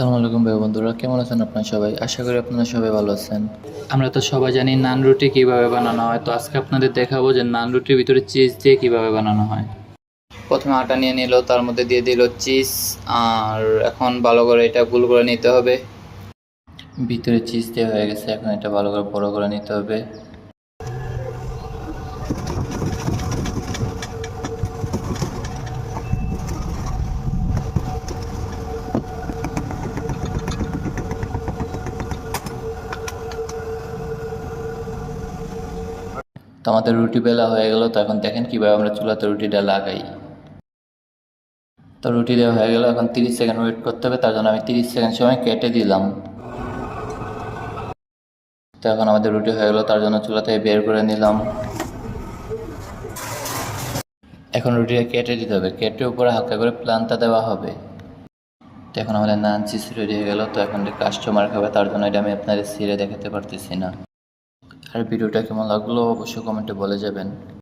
আসসালামু আলাইকুম ভাই বন্ধুরা, কেমন আছেন আপনারা সবাই? আশা করি আপনারা সবাই ভালো আছেন। আমরা তো সবাই জানি নান রুটি কীভাবে বানানো হয়, তো আজকে আপনাদের দেখাবো যে নান রুটির ভিতরে চিজ দিয়ে কীভাবে বানানো হয়। প্রথমে আটা নিয়ে নিল, তার মধ্যে দিয়ে দিল চিজ, আর এখন ভালো করে এটা গুল করে নিতে হবে। ভিতরে চিজ দেওয়া হয়ে গেছে, এখন এটা ভালো করে বড় করে নিতে হবে। তো আমাদের রুটি বেলা হয়ে গেল, তো এখন দেখেন কীভাবে আমরা চুলাতে রুটিটা লাগাই। তো রুটি দেওয়া হয়ে গেল, এখন তিরিশ সেকেন্ড ওয়েট করতে হবে, তার জন্য আমি তিরিশ সেকেন্ড সময় কেটে দিলাম। তো এখন আমাদের রুটি হয়ে গেলো, তার জন্য চুলা থেকে বের করে নিলাম। এখন রুটিটা কেটে দিতে হবে, কেটে উপরে হালকা করে প্লান্তা দেওয়া হবে। তো এখন আমাদের নান চিজ রেডি হয়ে গেল, তো এখন কাস্টমার খাবে, তার জন্য এটা আমি আপনাদের সিরে দেখাতে পারতেছি না। আর ভিডিওটা কেমন লাগল অবশ্যই কমেন্টে বলে যাবেন।